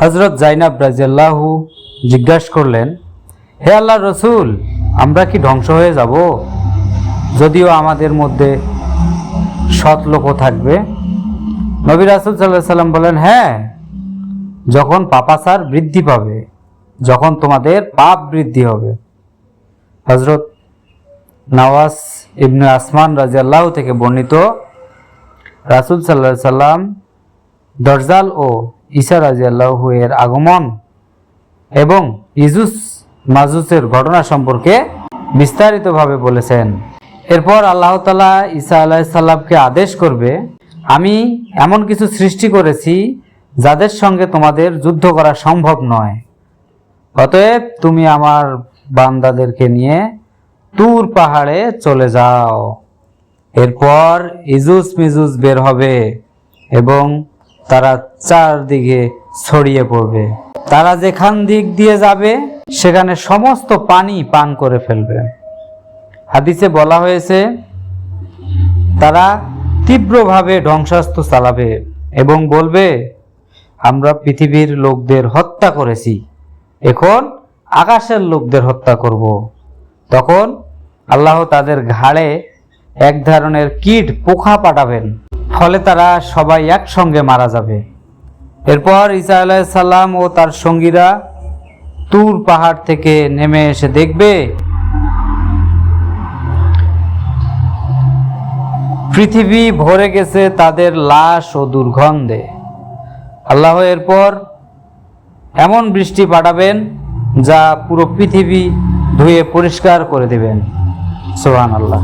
হজরত জাইনাব রাজিয়াল্লাহু জিজ্ঞাসা করলেন, হে আল্লাহ রসুল, আমরা কি ধ্বংস হয়ে যাব? যদিও আমাদের মধ্যে সৎ লোকও থাকবে। নবী রাসুল সাল্লাহ সাল্লাম বলেন হ্যাঁ যখন পাপাসার বৃদ্ধি পাবে, যখন তোমাদের পাপ বৃদ্ধি হবে। হজরত নওয়াজ ইবনে আসমান রাজিয়াল্লাহ থেকে বর্ণিত রাসুল সাল্লাহ সাল্লাম দরজাল ও ঈসা রাজিয়াল্লাহু এর আগমন এবং ইজুস মাজুসের ঘটনা সম্পর্কে বিস্তারিতভাবে বলেছেন। এরপর আল্লাহ তালা ঈসা আলাইসাল্লামকে আদেশ করবে, আমি এমন কিছু সৃষ্টি করেছি যাদের সঙ্গে তোমাদের যুদ্ধ করা সম্ভব নয়। অতএব তুমি আমার বান্দাদেরকে নিয়ে তুর পাহাড়ে চলে যাও। এরপর ইজুস মিজুস বের হবে এবং তারা চারদিকে ছড়িয়ে পড়বে। তারা যেখান দিক দিয়ে যাবে, সেখানে সমস্ত পানি পান করে ফেলবে। হাদিসে বলা হয়েছে, তারা তীব্রভাবে ধ্বংসাস্ত্র চালাবে এবং বলবে, আমরা পৃথিবীর লোকদের হত্যা করেছি। এখন আকাশের লোকদের হত্যা করব। তখন আল্লাহ তাদের ঘাড়ে এক ধরনের কীট পোখা পাঠাবেন। ফলে তারা সবাই একসঙ্গে মারা যাবে। এরপর ঈসা আলাইসাল্লাম ও তার সঙ্গীরা তুর পাহাড় থেকে নেমে এসে দেখবে, পৃথিবী ভরে গেছে তাদের লাশ ও দুর্গন্ধে। আল্লাহ এরপর এমন বৃষ্টি পাঠাবেন যা পুরো পৃথিবী ধুয়ে পরিষ্কার করে দেবেন। সোহান আল্লাহ